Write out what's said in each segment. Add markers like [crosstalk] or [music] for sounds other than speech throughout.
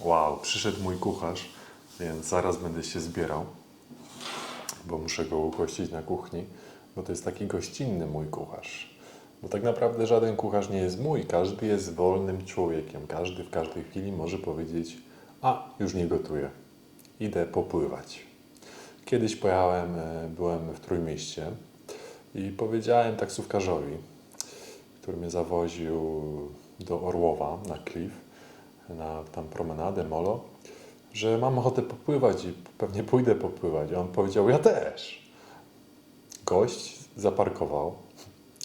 Wow, przyszedł mój kucharz, więc zaraz będę się zbierał, bo muszę go ugościć na kuchni, bo to jest taki gościnny mój kucharz. Bo tak naprawdę żaden kucharz nie jest mój, każdy jest wolnym człowiekiem. Każdy w każdej chwili może powiedzieć: A, już nie gotuję, idę popływać. Kiedyś pojechałem, e, byłem w Trójmieście i powiedziałem taksówkarzowi, który mnie zawoził do Orłowa na klif, na tam promenadę, molo, że mam ochotę popływać i pewnie pójdę popływać. I on powiedział, ja też. Gość zaparkował,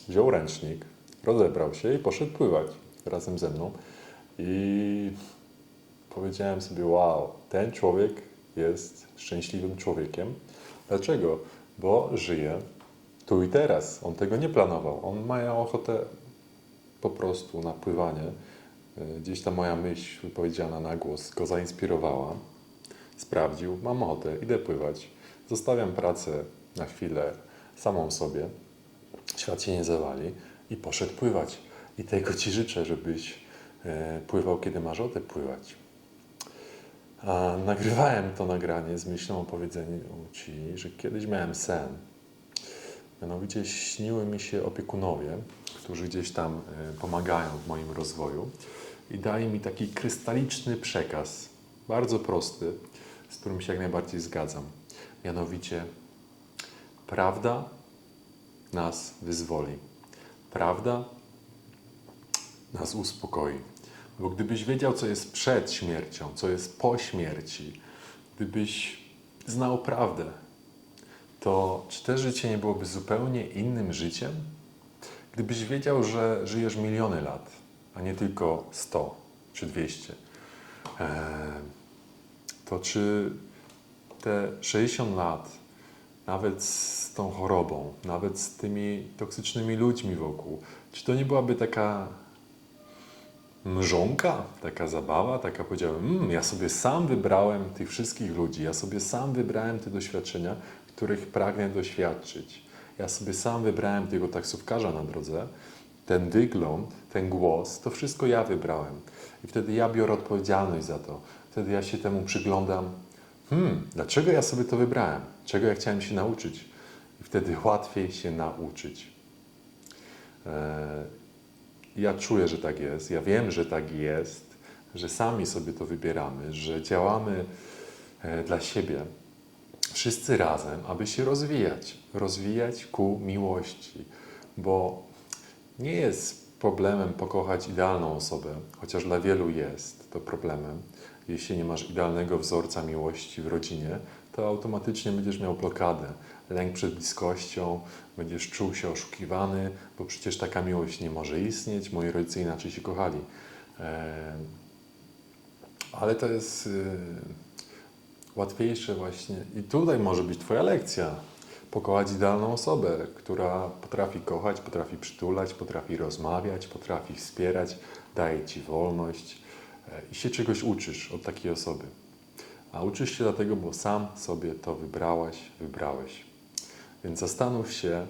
wziął ręcznik, rozebrał się i poszedł pływać razem ze mną. I powiedziałem sobie, wow, ten człowiek jest szczęśliwym człowiekiem. Dlaczego? Bo żyje tu i teraz. On tego nie planował. On ma ochotę po prostu na pływanie. Y, Gdzieś ta moja myśl wypowiedziana na głos go zainspirowała. Sprawdził, mam ochotę, idę pływać. Zostawiam pracę na chwilę samą sobie. Świat się nie zawali i poszedł pływać. I tego Ci życzę, żebyś e, pływał, kiedy masz ochotę pływać. A nagrywałem to nagranie z myślą o powiedzeniu Ci, że kiedyś miałem sen. Mianowicie śniły mi się opiekunowie, którzy gdzieś tam e, pomagają w moim rozwoju i dali mi taki krystaliczny przekaz, bardzo prosty, z którym się jak najbardziej zgadzam. Mianowicie, prawda nas wyzwoli. Prawda nas uspokoi. Bo gdybyś wiedział, co jest przed śmiercią, co jest po śmierci, gdybyś znał prawdę, to czy te życie nie byłoby zupełnie innym życiem? Gdybyś wiedział, że żyjesz miliony lat, a nie tylko 100 czy 200, em, to czy te 60 lat, nawet z tą chorobą, nawet z tymi toksycznymi ludźmi wokół, czy to nie byłaby taka mrzonka, taka zabawa, taka powiedziałem, mmm, ja sobie sam wybrałem tych wszystkich ludzi, ja sobie sam wybrałem te doświadczenia, których pragnę doświadczyć. Ja sobie sam wybrałem tego taksówkarza na drodze, ten wygląd, ten głos, to wszystko ja wybrałem. I wtedy ja biorę odpowiedzialność za to. Wtedy ja się temu przyglądam, hmm, dlaczego ja sobie to wybrałem? Czego ja chciałem się nauczyć? I wtedy łatwiej się nauczyć. Eee, ja czuję, że tak jest, ja wiem, że tak jest, że sami sobie to wybieramy, że działamy e, dla siebie, wszyscy razem, aby się rozwijać, rozwijać ku miłości, bo nie jest problemem pokochać idealną osobę, chociaż dla wielu jest to problemem. Jeśli nie masz idealnego wzorca miłości w rodzinie, to automatycznie będziesz miał blokadę, lęk przed bliskością, będziesz czuł się oszukiwany, bo przecież taka miłość nie może istnieć, moi rodzice inaczej się kochali. E, Ale to jest y, łatwiejsze właśnie i tutaj może być Twoja lekcja. Pokochać idealną osobę, która potrafi kochać, potrafi przytulać, potrafi rozmawiać, potrafi wspierać, daje Ci wolność e, i się czegoś uczysz od takiej osoby. A uczysz się dlatego, bo sam sobie to wybrałaś, wybrałeś. Więc zastanów się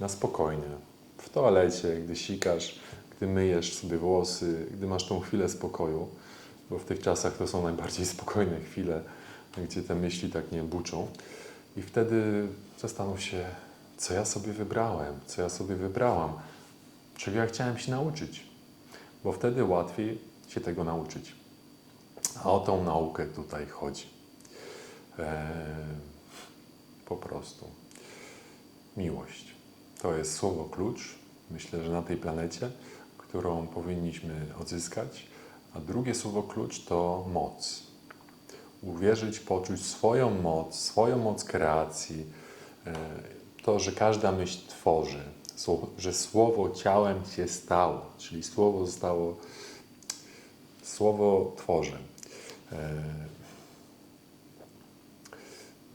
na spokojnie, w toalecie, gdy sikasz, gdy myjesz sobie włosy, gdy masz tą chwilę spokoju, bo w tych czasach to są najbardziej [laughs] spokojne chwile, gdzie te myśli tak nie buczą. I wtedy zastanów się, co ja sobie wybrałem, co ja sobie wybrałam, czego ja chciałem się nauczyć, bo wtedy łatwiej się tego nauczyć. A o tą naukę tutaj chodzi. Eee, po prostu. Miłość. To jest słowo klucz, myślę, że na tej planecie, którą powinniśmy odzyskać. A drugie słowo klucz to moc. Uwierzyć, poczuć swoją moc, swoją moc kreacji. E, To, że każda myśl tworzy, że słowo ciałem się stało, czyli słowo zostało, słowo tworzy. E,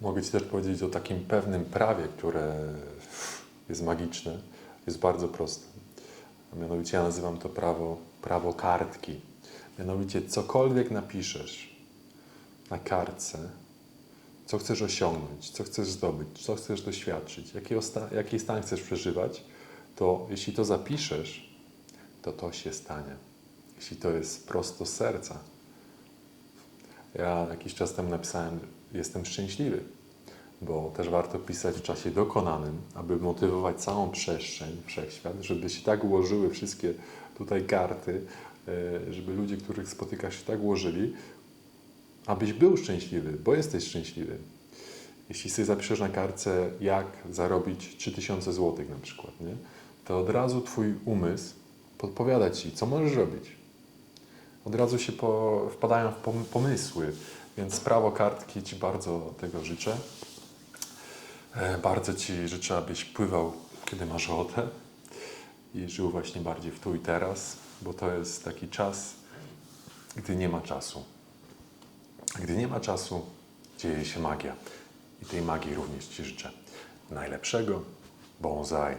Mogę Ci też powiedzieć o takim pewnym prawie, które jest magiczne, jest bardzo proste. Mianowicie ja nazywam to prawo, prawo kartki. Mianowicie cokolwiek napiszesz na kartce, co chcesz osiągnąć, co chcesz zdobyć, co chcesz doświadczyć, jaki, jaki stan chcesz przeżywać, to jeśli to zapiszesz, to to się stanie. Jeśli to jest prosto z serca, Ja jakiś czas temu napisałem, jestem szczęśliwy, bo też warto pisać w czasie dokonanym, aby motywować całą przestrzeń, wszechświat, żeby się tak ułożyły wszystkie tutaj karty, e, żeby ludzie, których spotykasz się tak ułożyli, abyś był szczęśliwy, bo jesteś szczęśliwy. Jeśli sobie zapiszesz na kartce, jak zarobić 3000 zł na przykład, nie? to od razu Twój umysł podpowiada Ci, co możesz robić. Od razu się po, wpadają w pom- pomysły, więc prawo kartki Ci bardzo tego życzę. E, Bardzo Ci życzę, abyś pływał, kiedy masz ochotę i żył właśnie bardziej w tu i teraz, bo to jest taki czas, gdy nie ma czasu. Ma czasu, dzieje się magia. I tej magii również Ci życzę. Najlepszego. Bonsai.